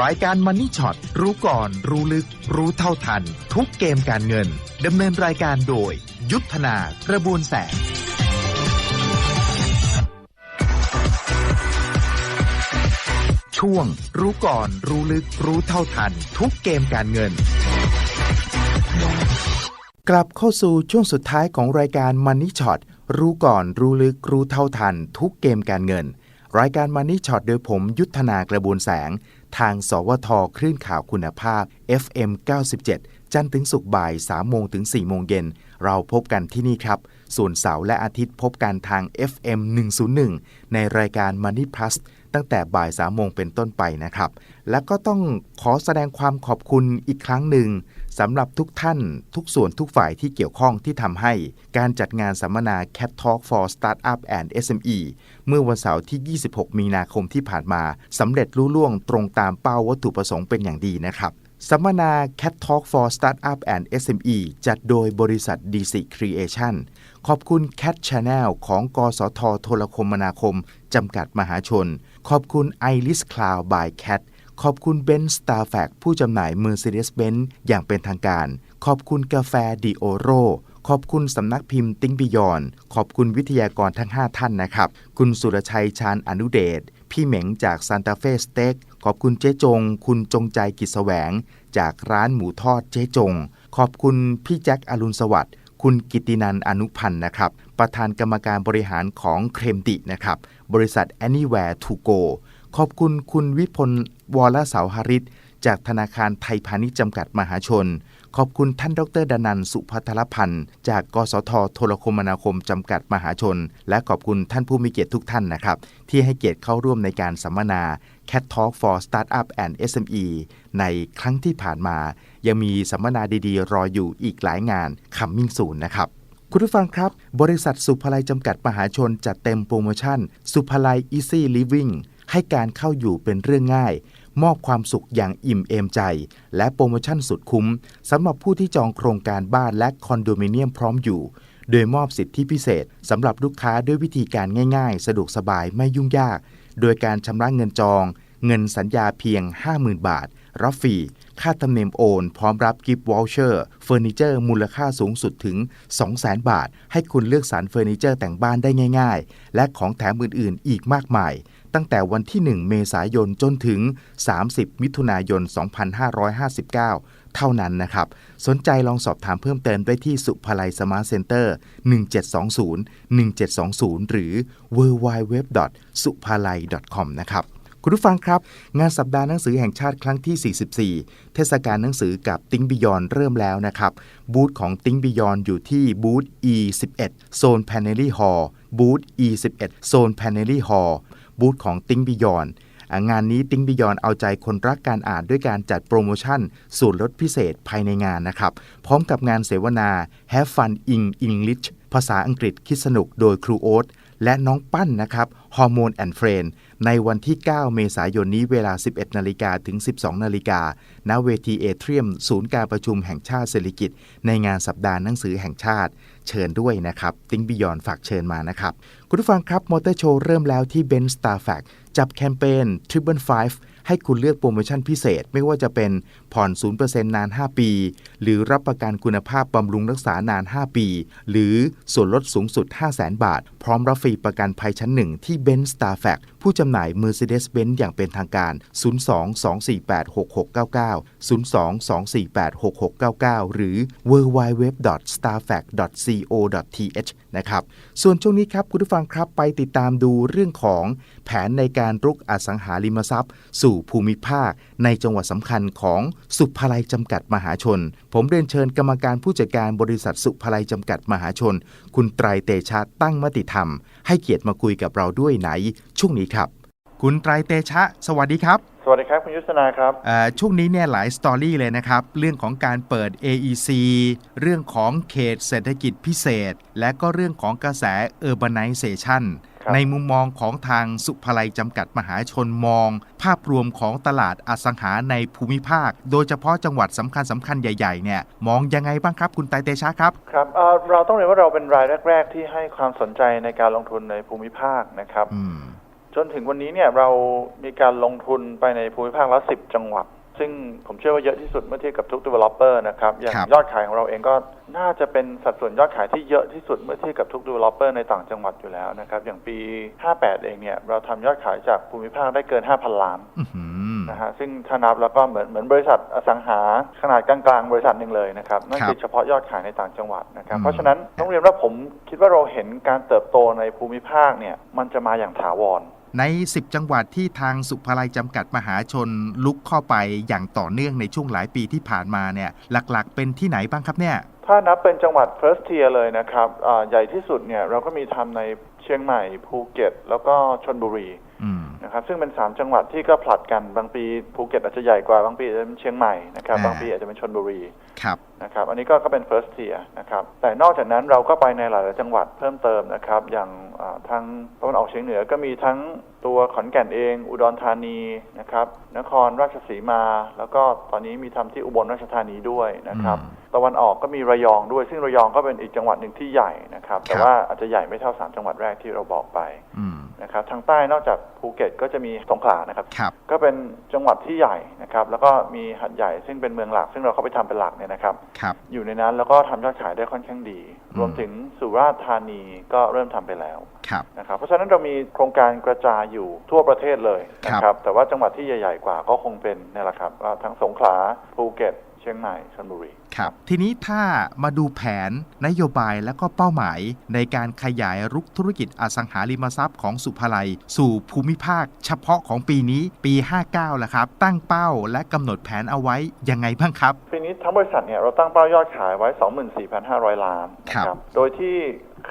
รายการมันนี่ช็อตรู้ก่อน รู้ลึก รู้เท่าทัน ทุกเกมการเงินดำเนินรายการโดย ยุทธนากระบวนแสงช่วง รู้ก่อน รู้ลึก รู้เท่าทัน ทุกเกมการเงิน กลับเข้าสู่ช่วงสุดท้ายของรายการ Money Shot รู้ก่อน รู้ลึก รู้เท่าทัน ทุกเกมการเงินรายการ Money Shot โดยผมยุทธนากระบวนแสง ทางสวทคลื่นข่าวคุณภาพ FM 97 จันทร์ถึงศุกร์บ่าย 3 โมงถึง 4 โมงเย็น เราพบกันที่นี่ครับ ส่วนเสาร์และอาทิตย์พบกันทาง FM 101 ในรายการ Money Plus ตั้งแต่บ่าย3โมงเป็นต้นไปนะครับ และก็ต้องขอแสดงความขอบคุณอีกครั้งหนึ่ง สำหรับทุกท่านทุกส่วนทุกฝ่ายที่เกี่ยวข้องที่ทำให้การจัดงานสัมมนา Cat Talk for Startup and SME เมื่อวันเสาร์ที่ 26 มีนาคมที่ผ่านมาสำเร็จรุ่ล่วงตรงตามเป้าวัตถุประสงค์เป็นอย่างดีนะครับสัมมนา Cat Talk for Startup and SME จัดโดยบริษัท DC Creation ขอบคุณ Cat Channel ของกสทโทรคมนาคม จำกัดมหาชน ขอบคุณ Iris Cloud by Cat ขอบคุณ Ben s t a r f a c ผู้จำหน่าย Mercedes-Benz อย่างเป็นทางการ ขอบคุณกาแฟดิโอโรขอบคุณสำนักพิมพ์ติ้งบิยอนขอบคุณวิทยากรทั้ง 5 ท่านนะครับ คุณสุรชัยชาญอนุเดช พี่เหม็งจากซานตาเฟสเต็ก ขอบคุณเจ๊จง คุณจงใจกิจแสวง จากร้านหมูทอดเจ๊จง ขอบคุณพี่แจ็คอรุณสวัสดิ์ คุณกิตินันอนุพันธ์นะครับ ประธานกรรมการบริหารของเครมตินะครับ บริษัท Anywhere to go ขอบคุณคุณวิพลวรเสาหริตจากธนาคารไทยพาณิชย์จำกัดมหาชน ขอบคุณท่านดรดนันสุพัทรพันธ์ จากกสทโทรคมนาคมจำกัดมหาชน และขอบคุณท่านผู้มีเกียรติทุกท่านนะครับ ที่ให้เกียรติเข้าร่วมในการสัมมนา Cat Talk for Startup and SME ในครั้งที่ผ่านมา ยังมีสัมมนาดีๆ รออยู่อีกหลายงานคัมมิ่งสูนนะครับคุณผู้ฟังครับ บริษัทสุภาลัยจำกัดมหาชนจัดเต็มโปรโมชั่น สุภาลัย Easy Living ให้การเข้าอยู่เป็นเรื่องง่าย มอบความสุขอย่างอิ่มเอมใจ และโปรโมชั่นสุดคุ้มสำหรับผู้ที่จองโครงการบ้านและคอนโดมิเนียมพร้อมอยู่ โดยมอบสิทธิพิเศษสำหรับลูกค้าด้วยวิธีการง่ายๆ สะดวกสบายไม่ยุ่งยาก โดยการชำระเงินจอง เงินสัญญาเพียง 50,000 บาท รับฟรีค่าธรรมเนียมโอน พร้อมรับกิฟต์วอลเชอร์เฟอร์นิเจอร์มูลค่าสูงสุดถึง 200,000 บาท ให้คุณเลือกสรรเฟอร์นิเจอร์แต่งบ้านได้ง่าย ๆ และของแถมอื่น ๆ อีกมากมาย ตั้งแต่วันที่ 1 เมษายนจนถึง 30 มิถุนายน 2559 เท่านั้นนะครับ สนใจลองสอบถามเพิ่มเติมได้ที่สุภลัยสมาร์ทเซ็นเตอร์ 1720 1720 หรือ w w w s u p a l a i c o m นะครับคุณผู้ฟังครับ งานสัปดาห์หนังสือแห่งชาติครั้งที่ 44 เทศกาลหนังสือกับติ้งบิยอนเริ่มแล้วนะครับ บูธของติ้งบิยอนอยู่ที่บูธ E11 โซนแพนเนลี่ฮอลบูธ E11 โซนแพนเนลี่ฮอล บูธของติ้งบิยอนงานนี้ติ้งบิยอนเอาใจคนรักการอ่านด้วยการจัดโปรโมชั่นส่วนลดพิเศษภายในงานนะครับ พร้อมกับงานเสวนา Have Fun in English ภาษาอังกฤษคิดสนุกโดยครูโอ๊ตและน้องปั้นนะครับฮอร์โมนแอนด์เฟรนในวันที่ 9 เมษายนนี้เวลา 11 นาฬิกาถึง 12 นาฬิกาณเวทีเอเทียม ศูนย์การประชุมแห่งชาติเศรษฐกิจ ในงานสัปดาห์หนังสือแห่งชาติ เชิญด้วยนะครับติ้งบิยอนฝากเชิญมานะครับ คุณผู้ฟังครับมอเตอร์โชว์เริ่มแล้วที่เบนสตาร์แฟกจับแคมเปญ Triple Five ให้คุณเลือกโปรโมชั่นพิเศษ ไม่ว่าจะเป็นผ่อน 0%นาน 5 ปี หรือรับประกันคุณภาพบำรุงรักษานาน 5 ปี หรือส่วนลดสูงสุด 500,000 บาท พร้อมรับฟรีประกันภัยชั้นหนึ่งที่ Ben Star f a c ผู้จำหน่าย Mercedes-Benz อย่างเป็นทางการ 02-248-6699 02-248-6699 หรือ www.starfact.co.th นะครับ ส่วนช่วงนี้ครับ คุณผู้ฟังครับไปติดตามดูเรื่องของแผนในการรุกอสังหาริมทรัพย์ สู่ภูมิภาค ในจังหวัดสำคัญของสุภาลัยจำกัดมหาชนผมเรียนเชิญกรรมการผู้จัดการบริษัทสุภาลัยจำกัดมหาชน คุณไตรเตชะตั้งมติธรรม ให้เกียรติมาคุยกับเราด้วยไหน ช่วงนี้ครับ คุณไตรเตชะ สวัสดีครับ สวัสดีครับ คุณยุทธนาครับเอ่อช่วงนี้เนี่ยหลายสตอรี่เลยนะครับ เรื่องของการเปิด AEC เรื่องของเขตเศรษฐกิจพิเศษ และก็เรื่องของกระแส Urbanization ครับ ในมุมมองของทางสุภาลัยจำกัดมหาชนมอง ภาพรวมของตลาดอสังหาในภูมิภาค โดยเฉพาะจังหวัดสำคัญสำคัญใหญ่ๆเนี่ยมองยังไงบ้างครับคุณไตรเตชะครับครับเอ่อเราต้องเรียนว่าเราเป็นรายแรก ๆ ที่ให้ความสนใจในการลงทุนในภูมิภาคนะครับอืมจนถึงวันนี้เนี่ยเรามีการลงทุนไปในภูมิภาคละ10จังหวัด ซึ่งผมเชื่อว่าเยอะที่สุดเมื่อเทียบกับทุก developer นะครับ อย่างครับยอดขายของเราเองก็น่าจะเป็นสัดส่วนยอดขายที่เยอะที่สุดเมื่อเทียบกับทุก developer ในต่างจังหวัดอยู่แล้วนะครับ อย่างปี 58 เองเนี่ย เราทำยอดขายจากภูมิภาคได้เกิน 5,000 ล้านอื้อหือนะฮะซึ่งถ้านับแล้วก็เหมือนเหมือนบริษัทอสังหาขนาดกลางๆบริษัทหนึ่งเลยนะครับนั่นครับคือเฉพาะยอดขายในต่างจังหวัดนะครับอืมเพราะฉะนั้นต้องเรียนว่าผมคิดว่าเราเห็นการเติบโตในภูมิภาคเนี่ยมันจะมาอย่างถาวร ใน 10 จังหวัดที่ทางสุภาลัยจำกัดมหาชนลุกเข้าไปอย่างต่อเนื่องในช่วงหลายปีที่ผ่านมาเนี่ยหลักๆ เป็นที่ไหนบ้างครับเนี่ย ถ้านับเป็นจังหวัด first tier เลยนะครับอ่าใหญ่ที่สุดเนี่ยเราก็มีทำในเชียงใหม่ภูเก็ต แล้วก็ชนบุรีอืมนะครับซึ่งเป็น 3 จังหวัดที่ก็ผลัดกันบางปีภูเก็ตอาจจะใหญ่กว่าบางปีอาจจะเป็นเชียงใหม่นะครับอ่าบางปีอาจจะเป็นชนบุรีครับนะครับอันนี้ก็ก็เป็น first tier นะครับแต่นอกจากนั้นเราก็ไปในหลาย ๆ จังหวัดเพิ่มเติมนะครับอย่างอ่าทางตะวันออกเฉียงเหนือก็มีทั้งตัวขอนแก่นเอง อุดรธานีนะครับนครราชสีมา แล้วก็ตอนนี้มีทำที่อุบลราชธานีด้วยนะครับอืมตะวันออกก็มีระยองด้วย ซึ่งระยองก็เป็นอีกจังหวัดหนึ่งที่ใหญ่นะครับ แต่ครับว่าอาจจะใหญ่ไม่เท่าสามจังหวัดแรกที่เราบอกไปอืมนะครับทางใต้นอกจากภูเก็ตก็จะมีสงขลานะครับครับ ก็เป็นจังหวัดที่ใหญ่นะครับ แล้วก็มีหัดใหญ่ซึ่งเป็นเมืองหลัก ซึ่งเราเข้าไปทำเป็นหลักเนี่ยนะครับ ครับ อยู่ในนั้นแล้วก็ทำยอดขายได้ค่อนข้างดีอืมรวมถึงสุราษฎร์ธานีก็เริ่มทำไปแล้วครับ นะครับ เพราะฉะนั้นเรามีโครงการกระจายอยู่ทั่วประเทศเลยนะคครัรับ บ แต่ว่าจังหวัดที่ใหญ่ ๆ กว่าก็คงเป็นเนี่ยแหละครับว่าทั้งสงขลาภูเก็ต เชียงใหม่ชลบุรี ครับทีนี้ถ้ามาดูแผนนโยบายและก็เป้าหมาย ในการขยายรุกธุรกิจอสังหาริมทรัพย์ของสุภาลัย สู่ภูมิภาค เฉพาะของปีนี้ปี 59แล้วครับ ตั้งเป้าและกำหนดแผนเอาไว้ยังไงบ้างครับ ปีนี้ทั้งบริษัทเนี่ยเราตั้งเป้ายอดขายไว้ 24,500 ล้านนะคครัรับบโดยที่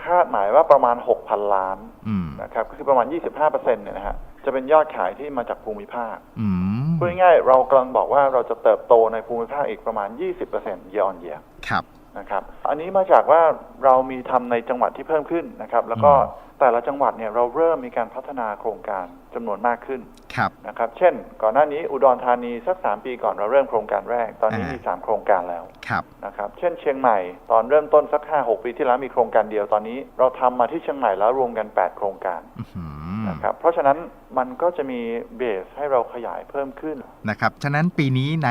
คาดหมายว่าประมาณ 6,000 ล้านอืมนะครับก็คือประมาณ 25%เนี่ยนะฮะจะเป็นยอดขายที่มาจากภูมิภาคอืม พูดง่ายๆเรากำลังบอกว่าเราจะเติบโตในภูมิภาคอีกประมาณ 20% year on year ครับนะครับ อันนี้มาจากว่าเรามีทำในจังหวัดที่เพิ่มขึ้นนะครับ แล้วก็อืมแต่ละจังหวัดเนี่ยเราเริ่มมีการพัฒนาโครงการจำนวนมากขึ้นครับ นะครับ เช่น ก่อนหน้านี้อุดรธานีสัก3ปีก่อนเราเริ่มโครงการแรก ตอนนี้อ่ามีมี3โครงการแล้วครับนะครับ เช่น เชียงใหม่ตอนเริ่มต้นสัก5-6ปีที่แล้วมีโครงการเดียวตอนนี้ เราทำมาที่เชียงใหม่แล้วรวมกัน8โครงการอื้อหือนะครับเพราะฉะนั้นมันก็จะมีเบสให้เราขยายเพิ่มขึ้นนะครับฉะนั้นปีนี้ใน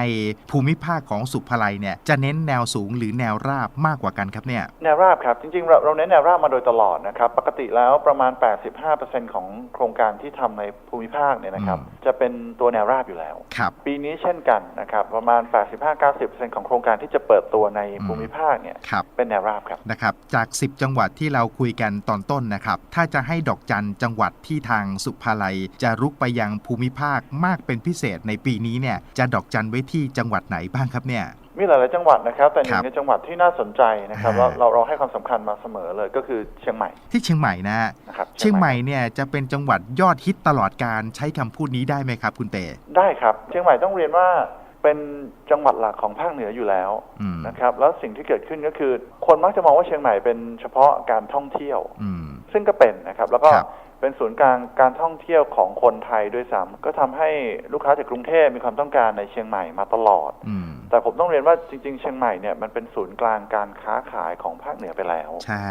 ภูมิภาคของสุภาลัยเนี่ยจะเน้นแนวสูงหรือแนวราบมากกว่ากันครับเนี่ยแนวราบครับจริงๆเราเราเน้นแนวราบมาโดยตลอดนะครับปกติแล้วประมาณ 85%ของโครงการที่ทำในภูมิภาคเนี่ยนะครับอืมจะเป็นตัวแนวราบอยู่แล้ว ครับ ปีนี้เช่นกันนะครับ ประมาณ 85-90%ของโครงการที่จะเปิดตัวในอืมภูมิภาคเนี่ยครับ เป็นแนวราบครับ นะครับ จาก 10 จังหวัดที่เราคุยกันตอนต้นนะครับ ถ้าจะให้ดอกจันจังหวัดที่ทางสุภาลัย จะรุกไปยังภูมิภาคมากเป็นพิเศษในปีนี้เนี่ย จะดอกจันไว้ที่จังหวัดไหนบ้างครับเนี่ย มีหลายๆจังหวัดนะครับ แต่หนึ่ครังบในจังหวัดที่น่าสนใจนะครับอ่าเราเราเราให้ความสำคัญมาเสมอเลยก็คือเชียงใหม่ ที่เชียงใหม่นะฮะนะครับเชียงใหม่เนี่ยจะเป็นจังหวัดยอดฮิตตลอดการใช้คำพูดนี้ได้ไหมครับ คุณเตได้ครับ เชียงใหม่ต้องเรียนว่าเป็นจังหวัดหลักของภาคเหนืออยู่แล้วอืมนะครับ แล้วสิ่งที่เกิดขึ้นก็คือ คนมักจะมองว่าเชียงใหม่เป็นเฉพาะการท่องเที่ยวอืมซึ่งก็เป็นนะครับ แล้วก็ครับ เป็นศูนย์กลางการท่องเที่ยวของคนไทยด้วยซ้ำก็ทำให้ลูกค้าจากกรุงเทพมีความต้องการในเชียงใหม่มาตลอดอืมแต่ผมต้องเรียนว่าจริง ๆ เชียงใหม่เนี่ยมันเป็นศูนย์กลางการค้าขายของภาคเหนือไปแล้ว ใช่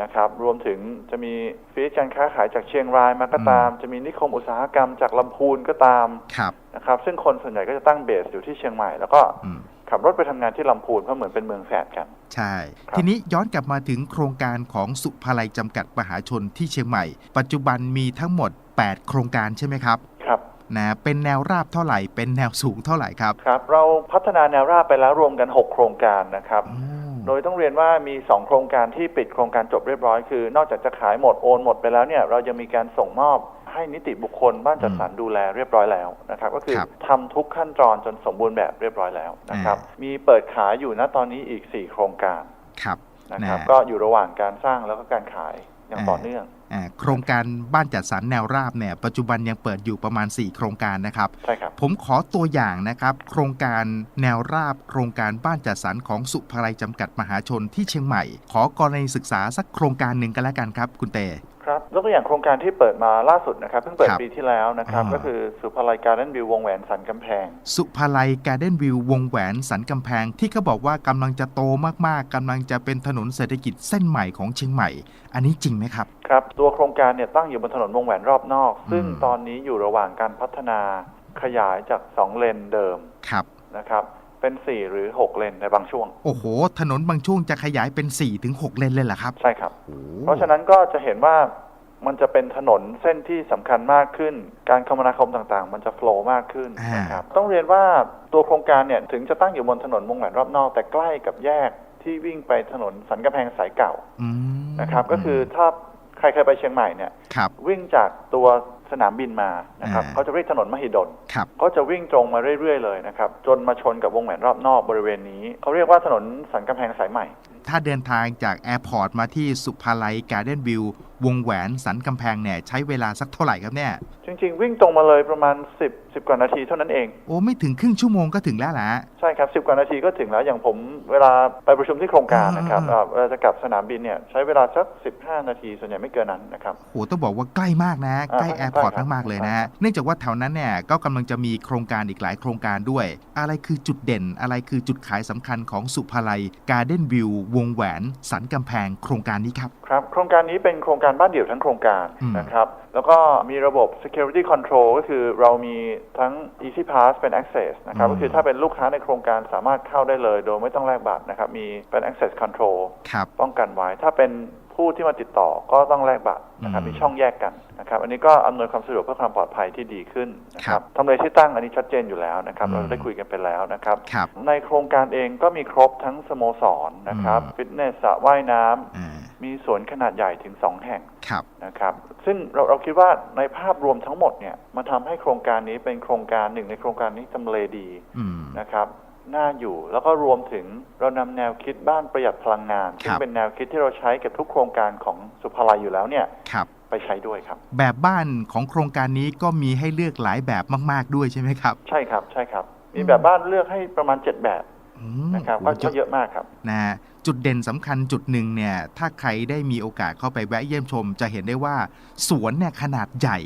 นะครับ รวมถึงจะมีฟีดการค้าขายจากเชียงรายมาก็ตาม จะมีนิคมอุตสาหกรรมจากลำพูนก็ตามครับนะครับ ซึ่งคนส่วนใหญ่ก็จะตั้งเบสอยู่ที่เชียงใหม่ แล้วก็อืม ขับรถไปทำงานที่ลำพูนเพราะเหมือนเป็นเมืองแฝดกัน ใช่ครับทีนี้ย้อนกลับมาถึงโครงการของสุภาลัยจำกัดมหาชนที่เชียงใหม่ ปัจจุบันมีทั้งหมด 8 โครงการใช่ไหมครับ ครับนะเป็นแนวราบเท่าไหร่ เป็นแนวสูงเท่าไหร่ครับ ครับ เราพัฒนาแนวราบไปแล้วรวมกัน 6 โครงการนะครับอ๋อโดยต้องเรียนว่ามี 2 โครงการที่ปิดโครงการจบเรียบร้อย คือนอกจากจะขายหมดโอนหมดไปแล้วเนี่ย เรายังมีการส่งมอบ ให้นิติบุคคลบ้านจัดสรรดูแลเรียบร้อยแล้วนะครับ ก็คือครับทำทุกขั้นตอนจนสมบูรณ์แบบเรียบร้อยแล้วนะครับ มีเปิดขายอยู่ณตอนนี้อีก 4 โครงการครับนะครับนะก็อยู่ระหว่างการสร้างแล้วก็การขายอย่างอ่าต่อเนื่องอ่าโครงการบ้านจัดสรรแนวราบเนี่ยปัจจุบันยังเปิดอยู่ประมาณ 4 โครงการนะครับใช่ครับ ผมขอตัวอย่างนะครับ โครงการแนวราบ โครงการบ้านจัดสรรของสุภาลัยจำกัดมหาชนที่เชียงใหม่ ขอกรณีศึกษาสักโครงการหนึ่งกันแล้วกันครับ คุณเต ครับยกตัวอย่างโครงการที่เปิดมาล่าสุดนะครับ เพิ่งเปิดครับปีที่แล้วนะครับ อ่า ก็คือสุภาลัยการ์เด้นวิววงแหวนสันกำแพง สุภาลัยการ์เด้นวิววงแหวนสันกำแพงที่เขาบอกว่ากำลังจะโตมากๆกำลังจะเป็นถนนเศรษฐกิจเส้นใหม่ของเชียงใหม่ อันนี้จริงไหมครับ ครับ ตัวโครงการเนี่ยตั้งอยู่บนถนนวงแหวนรอบนอก ซึ่งอืม ตอนนี้อยู่ระหว่างการพัฒนาขยายจาก 2 เลนเดิมครับ นะครับ เป็น 4 หรือ 6 เลนในบางช่วง โอ้โห ถนนบางช่วงจะขยายเป็น4ถึง6เลนเลยเหรอครับ ใช่ครับโอ้เพราะฉะนั้นก็จะเห็นว่ามันจะเป็นถนนเส้นที่สำคัญมากขึ้น การคมนาคมต่างๆ มันจะโฟล์มากขึ้นนะครับ ต้องเรียนว่าตัวโครงการเนี่ยถึงจะตั้งอยู่บนถนนวงแหวนรอบนอกแต่ใกล้กับแยกที่วิ่งไปถนนสันกำแพงสายเก่าอืมนะครับ ก็คือถ้าใครเคยไปเชียงใหม่เนี่ยครับวิ่งจากตัว สนามบินมานะครับอ่า เขาจะเรียกถนนมหิดลครับ เขาจะวิ่งตรงมาเรื่อยๆเลยนะครับจนมาชนกับวงแหวนรอบนอกบริเวณนี้เขาเรียกว่าถนนสันกำแพงสายใหม่ ถ้าเดินทางจากแอร์พอร์ตมาที่สุภาลัยการ์เด้นวิว วงแหวนสันกำแพงเนี่ยใช้เวลาสักเท่าไหร่ครับเนี่ย จริง ๆ วิ่งตรงมาเลยประมาณ 10 10 กว่านาทีเท่านั้นเอง โอ้ไม่ถึงครึ่งชั่วโมงก็ถึงแล้วล่ะใช่ครับ 10 กว่านาทีก็ถึงแล้วอย่างผมเวลาไปประชุมที่โครงการนะครับอ่าเอ่อเวลาจะกลับสนามบินเนี่ยใช้เวลาสัก 15 นาทีส่วนใหญ่ไม่เกินนั้นนะครับ โอ้ต้องบอกว่าใกล้มากนะอ่าใกล้แอร์พอร์ตใกล้ครับ มากๆเลยนะเนื่องจากว่าแถวนั้นเนี่ยก็กำลังจะมีโครงการอีกหลายโครงการด้วย อะไรคือจุดเด่น อะไรคือจุดขายสำคัญของสุภาลัยการ์เด้นวิววงแหวน สันกำแพงโครงการนี้ครับ ครับโครงการนี้เป็นโครงการบ้านเดี่ยวทั้งโครงการอืมนะครับ แล้วก็มีระบบ security control ก็คือเรามีทั้ง easy pass เป็น access นะครับอืมก็คือถ้าเป็นลูกค้าในโครงการสามารถเข้าได้เลย โดยไม่ต้องแลกบัตรนะครับ มีเป็น access control ครับป้องกันไว้ ถ้าเป็นผู้ที่มาติดต่อก็ต้องแลกบัตรนะครับอืมมีช่องแยกกันนะครับ อันนี้ก็อำนวยความสะดวกเพื่อความปลอดภัยที่ดีขึ้นนะคครัรับบทำเลที่ตั้งอันนี้ชัดเจนอยู่แล้วนะครับอืมเราได้คุยกันไปแล้วนะครับครับ ในโครงการเองก็มีครบทั้งสโมสรนะครับอืมฟิตเนสสระว่ายน้ำอ่า มีสวนขนาดใหญ่ถึง2แห่งครับนะครับ ซึ่งเราเราคิดว่าในภาพรวมทั้งหมดเนี่ยมันทำให้โครงการนี้เป็นโครงการหนึ่งในโครงการนี้ทำเลดีอืมนะครับน่าอยู่แล้วก็รวมถึงเรานำแนวคิดบ้านประหยัดพลังงานครับซึ่งเป็นแนวคิดที่เราใช้กับทุกโครงการของสุภาลัยอยู่แล้วเนี่ยครับไปใช้ด้วยครับ แบบบ้านของโครงการนี้ก็มีให้เลือกหลายแบบมาก ๆด้วยใช่ไหมครับ ใช่ครับใช่ครับ มีอืมแบบบ้านเลือกให้ประมาณ 7 แบบอืม นะครับโอ้ก็โหก็เยอะมากครับนะฮะจุดเด่นสำคัญจุดหนึ่งเนี่ยถ้าใครได้มีโอกาสเข้าไปแวะเยี่ยมชม จะเห็นได้ว่าสวนเนี่ยขนาดใหญ่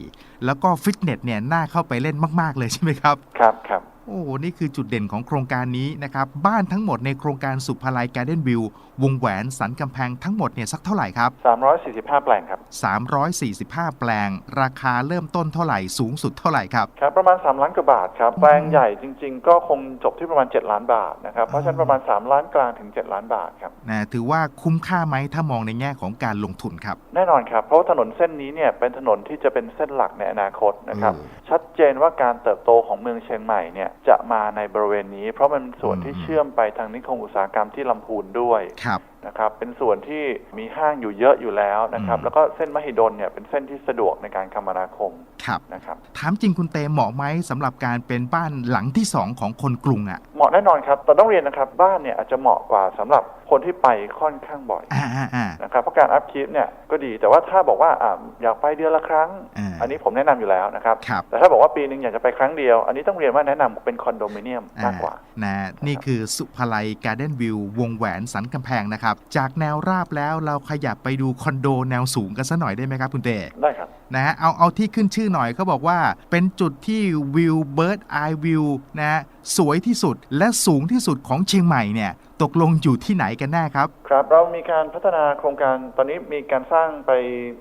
แล้วก็ฟิตเนสเนี่ยน่าเข้าไปเล่นมาก ๆ เลยใช่ไหมครับ ครับครับ โอ้โห นี่คือจุดเด่นของโครงการนี้นะครับ บ้านทั้งหมดในโครงการสุภาลัยการ์เด้นวิว วงแหวนสันกำแพงทั้งหมดเนี่ยสักเท่าไหร่ครับ 345 แปลงครับ 345 แปลง ราคาเริ่มต้นเท่าไหร่สูงสุดเท่าไหร่ครับ ครับ ประมาณ 3 ล้านกว่าบาทครับ แปลงใหญ่จริง ๆ ก็คงจบที่ประมาณ 7 ล้านบาทนะครับ เพราะฉะนั้นประมาณ 3 ล้านกลางถึง 7 ล้านบาทครับนะถือว่าคุ้มค่าไหมถ้ามองในแง่ของการลงทุนครับ แน่นอนครับ เพราะว่าถนนเส้นนี้เนี่ยเป็นถนนที่จะเป็นเส้นหลักในอนาคตนะครับอืมชัดเจนว่าการเติบโตของเมืองเชียงใหม่เนี่ยจะมาในบริเวณนี้ เพราะมันเป็นส่วนที่อืมเชื่อมไปทางนิคมอุตสาหกรรมที่ลำพูนด้วยครับนะครับเป็นส่วนที่มีห้างอยู่เยอะอยู่แล้วนะครับอืมแล้วก็เส้นมหิดลเนี่ยเป็นเส้นที่สะดวกในการคมนาคมครับนะครับถามจริงคุณเตเหมาะไหมสำหรับการเป็นบ้านหลังที่สองของคนกรุงอะเหมาะแน่นอนครับแต่ต้องเรียนนะครับบ้านเนี่ยอาจจะเหมาะกว่าสำหรับ คนที่ไปค่อนข้างบ่อยอ่าอ่าอ่านะครับเพราะการอัพคลิปเนี่ยก็ดีแต่ว่าถ้าบอกว่าอ่าอยากไปเดือนละครั้งอ่าอันนี้ผมแนะนำอยู่แล้วนะครับครับแต่ถ้าบอกว่าปีหนึ่งอยากจะไปครั้งเดียว อันนี้ต้องเรียนว่าแนะนำเป็นคอนโดมิเนียมมากกว่านะนี่คือสุภาลัยการ์เด้นวิววงแหวนสันกำแพงนะครับ จากแนวราบแล้วเราขยับไปดูคอนโดแนวสูงกันสัหน่อยได้ไหมครับคุณเตได้ครับนะฮะเอาเอาที่ขึ้นชื่อหน่อยเขาบอกว่า เป็นจุดที่วิวเบิร์ดไอวิวนะฮะสวยที่สุดและสูงที่สุดของเชียงใหม่เนี่ย ตกลงอยู่ที่ไหนกันแน่ครับ ครับ เรามีการพัฒนาโครงการตอนนี้มีการสร้างไป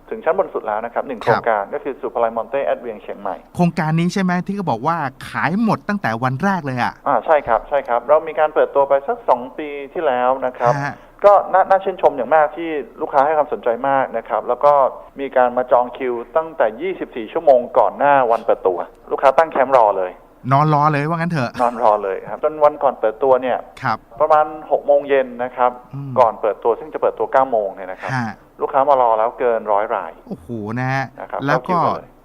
ถึงชั้นบนสุดแล้วนะครับหนึ่งคโครับรงการก็คือสุภาลัยมอนเต้แอดเวียงเชียงใหม่ โครงการนี้ใช่ไหมที่เขาบอกว่าขายหมดตั้งแต่วันแรกเลยอะอ่าใช่ครับใช่ครับ เรามีการเปิดตัวไปสัก 2 ปีที่แล้วนะครับฮะก็น่าน่าชื่นชมอย่างมากที่ลูกค้าให้ความสนใจมากนะครับ แล้วก็มีการมาจองคิวตั้งแต่ 24 ชั่วโมงก่อนหน้าวันเปิดตัว ลูกค้าตั้งแคมป์รอเลย นอนรอเลยว่างั้นเถอะ นอนรอเลยครับจนวันก่อนเปิดตัวเนี่ยครับประมาณ6โมงเย็นนะครับอืมก่อนเปิดตัวซึ่งจะเปิดตัว9โมงเนี่ยนะครับฮะลูกค้ามารอแล้วเกินร้อยราย โอ้โหนะฮะนะครับแล้วก็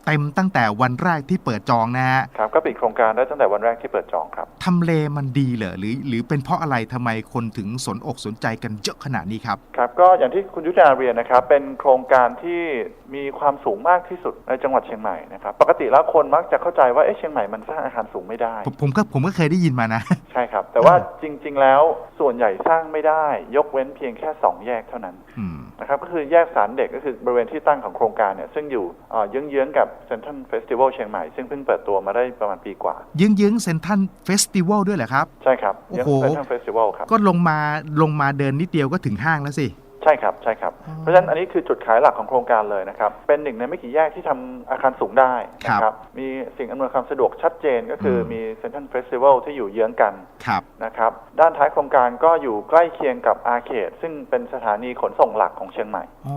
เข้าคิวกันเลยเต็มตั้งแต่วันแรกที่เปิดจองนะฮะครับก็ปิดโครงการได้ตั้งแต่วันแรกที่เปิดจองครับทำเลมันดีเหรอหรือหรือเป็นเพราะอะไรทำไมคนถึงสนอกสนใจกันเยอะขนาดนี้ครับครับก็อย่างที่คุณยุทธนาเรียนนะครับเป็นโครงการที่มีความสูงมากที่สุดในจังหวัดเชียงใหม่นะครับปกติแล้วคนมักจะเข้าใจว่าเอ๊ะเชียงใหม่มันสร้างอาคารสูงไม่ได้ ผมผมก็ผมก็เคยได้ยินมานะ ใช่ครับ แต่ว่าอ่าจริง ๆ แล้วส่วนใหญ่สร้างไม่ได้ ยกเว้นเพียงแค่ 2 แยกเท่านั้นอืมนะครับก็คือแยกสารเด็กก็คือบริเวณที่ตั้งของโครงการเนี่ยซึ่งอยู่เอ่อเยื้องๆกับเซนทรัลเฟสติวัลเชียงใหม่ ซึ่งเพิ่งเปิดตัวมาได้ประมาณปีกว่า ยึงยึงเซนทันเฟสติวัลด้วยเหรอครับ ใช่ครับโอ้ยังโหเซนทรัลเฟสติวัลครับ ก็ลงมาลงมาเดินนิดเดียวก็ถึงห้างแล้วสิ ใช่ครับใช่ครับอ๋อเพราะฉะนั้นอันนี้คือจุดขายหลักของโครงการเลยนะครับ เป็นหนึ่งในไม่กี่แยกที่ทำอาคารสูงได้นะคครัรับบมีสิ่งอำนวยความสะดวกชัดเจนก็คืออมมีเซนทรัลเฟสติวัลที่อยู่เยื้องกันครับนะครับด้านท้ายโครงการก็อยู่ใกล้เคียงกับอาเขตซึ่งเป็นสถานีขนส่งหลักของเชียงใหม่อ๋อ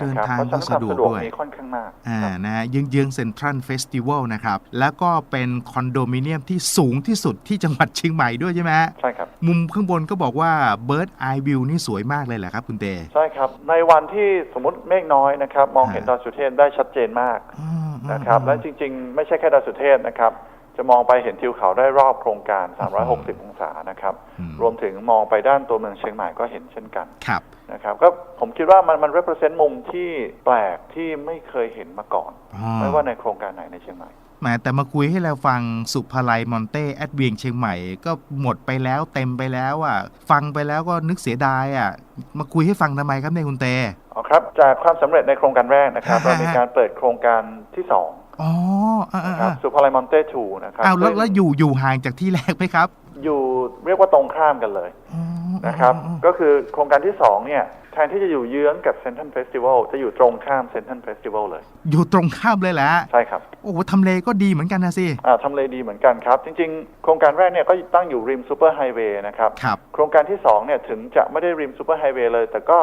เดินะนครับทางเพราะฉะก็นั้นคสะวามดวกสะดวกด้วยมีค่อนข้างมากอ่าครับนะฮะยึงยึงเซ็นทรัลเฟสติวัลนะครับ แล้วก็เป็นคอนโดมิเนียมที่สูงที่สุดที่จังหวัดเชียงใหม่ด้วยใช่ไหมฮะใช่ครับ มุมข้างบนก็บอกว่า Bird Eye View นี่สวยมากเลยแหละครับ คุณเตใช่ครับ ในวันที่สมมติเมฆน้อยนะครับ มองเห็นฮะดอยสุเทพได้ชัดเจนมากอืมนะครับอืมและจริง ๆ ไม่ใช่แค่ดอยสุเทพนะครับ จะมองไปเห็นทิวเขาได้รอบโครงการ 360 องศานะครับอืมรวมถึงมองไปด้านตัวเมืองเชียงใหม่ก็เห็นเช่นกันครับนะครับ ก็ผมคิดว่ามันมัน represent มุมที่แปลกที่ไม่เคยเห็นมาก่อนอ๋อไม่ว่าในโครงการไหนในเชียงใหม่แหมแต่มาคุยให้เราฟังสุภาลัยมอนเต้แอดเวียงเชียงใหม่ ก็หมดไปแล้วเต็มไปแล้วอะ ฟังไปแล้วก็นึกเสียดายอะ มาคุยให้ฟังทำไมครับเนี่ยคุณเตอ๋อครับ จากความสำเร็จในโครงการแรกนะครับฮะเรามีการเปิดโครงการที่สองอ๋ออ่า นะครับๆสุภาลัยมอนเต้ทูนะครับๆอ้าวแล้วซึ่งแล้วอยู่อยู่ห่างจากที่แรกไหมครับ อยู่เรียกว่าตรงข้ามกันเลยอ๋อนะครับอ๋อก็คือโครงการที่สองเนี่ยแทนที่จะอยู่เยื้องกับเซนทันเฟสติวัลจะอยู่ตรงข้ามเซนทันเฟสติวัลเลย อยู่ตรงข้ามเลยแหละใช่ครับ โอ้โหทำเลก็ดีเหมือนกันนะสิอ่าทำเลดีเหมือนกันครับ จริง ๆ โครงการแรกเนี่ยก็ตั้งอยู่ริมซูเปอร์ไฮเวย์นะครับครับโครงการที่สองเนี่ยถึงจะไม่ได้ริมซูเปอร์ไฮเวย์เลย แต่ก็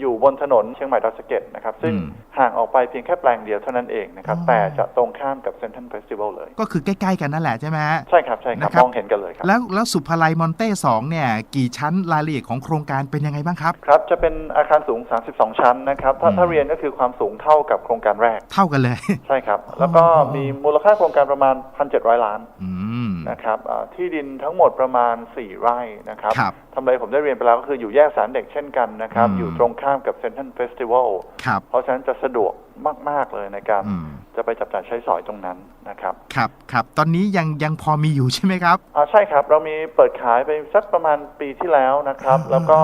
อยู่บนถนนเชียงใหม่ดอยสะเก็ดนะครับ ซึ่งอืมห่างออกไปเพียงแค่แปลงเดียวเท่านั้นเองนะครับอ๋อแต่จะตรงข้ามกับเซนทันเฟสติวัลเลย ก็คือใกล้ ๆ กันนั่นแหละใช่ไหมฮะใช่ครับใช่ครับนะครับมองเห็นกันเลยครับ แล้วแล้วสุภาลัยมอนเต้สองเนี่ย กี่ชั้นรายละเอียดของโครงการเป็นยังไงบ้างครับ ครับ จะเป็นอาคารสูง 32 ชั้นนะครับ ถ้าอืมถ้าเรียนก็คือความสูงเท่ากับโครงการแรกเท่ากันเลย ใช่ครับ แล้วก็อ๋อมีมูลค่าโครงการประมาณ 1,700 ล้านอืมนะครับอ่าที่ดินทั้งหมดประมาณ 4 ไร่นะครับครับ ทำเลผมได้เรียนไปแล้วก็คืออยู่แยกสารเด็กเช่นกันนะครับอืมอยู่ตรงข้ามกับเซนทันเฟสติวัลครับเพราะฉะนั้นจะสะดวกมาก ๆ เลยในการอืมจะไปจับจ่ายใช้สอยตรงนั้นนะครับ ครับครับตอนนี้ยังยังพอมีอยู่ใช่ไหมครับอ่าใช่ครับ เรามีเปิดขายไปสักประมาณปีที่แล้วนะครับอืมแล้วก็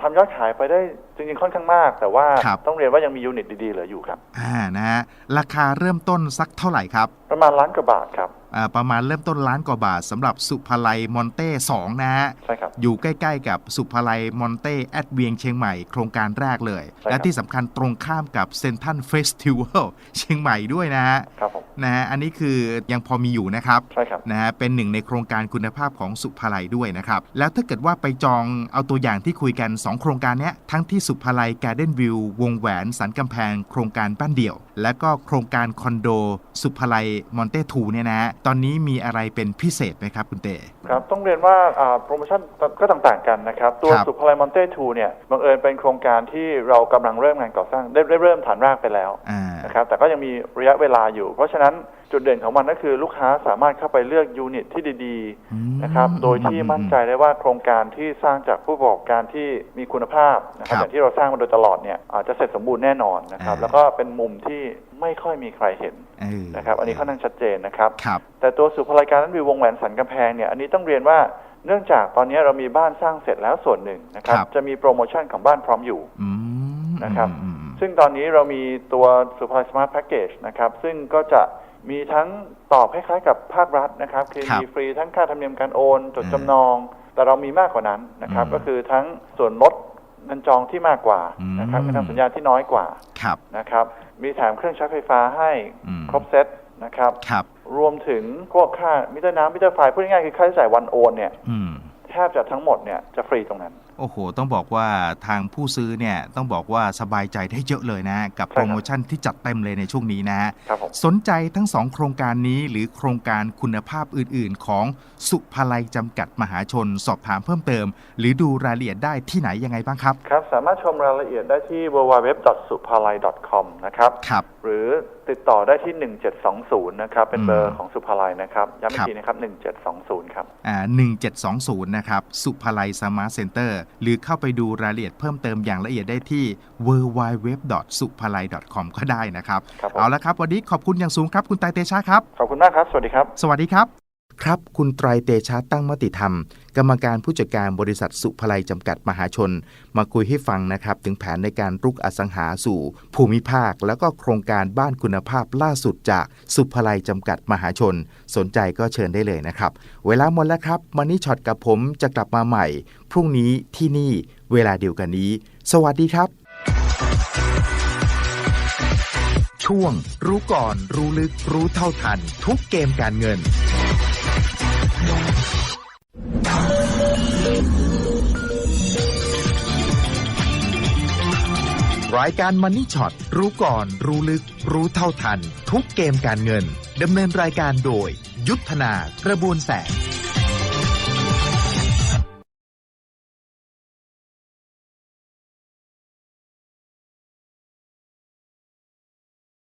ทำยอดขายไปได้ จริงๆค่อนข้างมาก แต่ว่าครับ ต้องเรียนว่ายังมียูนิตดีๆเหลืออยู่ครับ อ่านะฮะราคาเริ่มต้นสักเท่าไหร่ครับประมาณล้านกว่าบาทครับ อ่าประมาณเริ่มต้นล้านกว่าบาทสำหรับสุภาลัยมอนเต้สองนะฮะ ใช่ครับ อยู่ใกล้ ๆ กับสุภาลัยมอนเต้แอดเวียงเชียงใหม่โครงการแรกเลย ใช่ครับ และที่สำคัญตรงข้ามกับเซนทันเฟสติวัลเชียงใหม่ด้วยนะฮะ ครับผมนะฮะอันนี้คือยังพอมีอยู่นะครับใช่ครับ นะฮะเป็นหนึ่งในโครงการคุณภาพของสุภาลัยด้วยนะครับ แล้วถ้าเกิดว่าไปจองเอาตัวอย่างที่คุยกัน 2 โครงการเนี้ยทั้งที่สุภาลัยการ์เด้นวิว วงแหวนสันกำแพง โครงการบ้านเดี่ยว และก็โครงการคอนโด สุภาลัยมอนเต้ทูเนี่ยนะฮะตอนนี้มีอะไรเป็นพิเศษไหมครับคุณเต้ครับต้องเรียนว่าอ่าโปรโมชั่นก็ต่างๆกันนะครับตัวครับสุภาลัยมอนเต้ทูเนี่ยบังเอิญเป็นโครงการที่เรากำลังเริ่มงานก่อสร้างได้ได้เริ่มฐานรากไปแล้วอ่านะครับแต่ก็ยังมีระยะเวลาอยู่ เพราะฉะนั้น จุดเด่นของมันก็คือลูกค้าสามารถเข้าไปเลือกยูนิตที่ดีอืมๆนะครับ โดยที่มั่นใจได้ว่าโครงการที่สร้างจากผู้ประกอบการที่มีคุณภาพนะครับครับอย่างที่เราสร้างมาโดยตลอดเนี่ยอาจจะเสร็จสมบูรณ์แน่นอนนะครับอ่าแล้วก็เป็นมุมที่ไม่ค่อยมีใครเห็นเออนะครับ อันนี้ค่อนข้างชัดเจนนะครับครับแต่ตัวสุภาลัยการนั้นวิววงแหวนสันกำแพงเนี่ยอันนี้ต้องเรียนว่าเนื่องจากตอนนี้เรามีบ้านสร้างเสร็จแล้วส่วนหนึ่งนะครับครับจะมีโปรโมชั่นของบ้านพร้อมอยู่อืมนะครับอืมอืมซึ่งตอนนี้เรามีตัวสุภาลัยสมาร์ทแพ็กเกจนะครับ ซึ่งก็จะ มีทั้งตอบคล้ายๆกับภาครัฐนะครับ คือครับมีฟรีทั้งค่าธรรมเนียมการโอนจดอ่าจำนอง แต่เรามีมากกว่านั้นนะครับอืมก็คือทั้งส่วนลดเงินจองที่มากกว่าอืมนะครับมีทำสัญญาที่น้อยกว่าครับนะครับ มีแถมเครื่องใช้ไฟฟ้าให้อืมครบเซตนะครับครับรวมถึงพวกค่ามิเตอร์น้ำมิเตอร์ไฟพูดง่ายๆคือค่าใช้จ่ายวันโอนเนี่ยอืมแทบจะทั้งหมดเนี่ยจะฟรีตรงนั้น โอ้โห ต้องบอกว่าทางผู้ซื้อเนี่ยต้องบอกว่าสบายใจได้เยอะเลยนะ กับใช่ครับโปรโมชั่นที่จัดเต็มเลยในช่วงนี้นะฮะครับผมสนใจทั้งสองโครงการนี้หรือโครงการคุณภาพอื่น ๆ ของสุภาลัยจำกัดมหาชน สอบถามเพิ่มเติม หรือดูรายละเอียดได้ที่ไหนยังไงบ้างครับ ครับ สามารถชมรายละเอียดได้ที่ www.supalai.com นะครับครับ หรือติดต่อได้ที่ 1720 นะครับ เป็นเบออืร์มของสุภาลัยนะครับ ย้ำอีครักบทีนะครับ 1720 ครับ อ่า 1720 นะครับ สุภาลัยสมาร์ทเซ็นเตอร์หรือเข้าไปดูรายละเอียดเพิ่มเติมอย่างละเอียดได้ที่ www.supalai.com ก็ได้นะครับครับผมเอาละครับ วันนี้ขอบคุณอย่างสูงครับ คุณไตรเตชะครับ ขอบคุณมากครับ สวัสดีครับ สวัสดีครับ ครับ คุณไตรเตชะตั้งมติธรรม กรรมการผู้จัดการบริษัทสุภลัยจำกัดมหาชน มาคุยให้ฟังนะครับ ถึงแผนในการรุกอสังหาสู่ ภูมิภาค แล้วก็โครงการบ้านคุณภาพล่าสุดจากสุภลัยจำกัดมหาชน สนใจก็เชิญได้เลยนะครับ เวลาหมดแล้วครับมันนี่ช็อตกับผมจะกลับมาใหม่ พรุ่งนี้ที่นี่เวลาเดียวกันนี้ สวัสดีครับ ช่วง รู้ก่อน รู้ลึกรู้เท่าทัน ทุกเกมการเงิน รายการมันนี่ช็อตรู้ก่อน รู้ลึก รู้เท่าทัน ทุกเกมการเงินดำเนินรายการโดย ยุทธนากระบวนแสง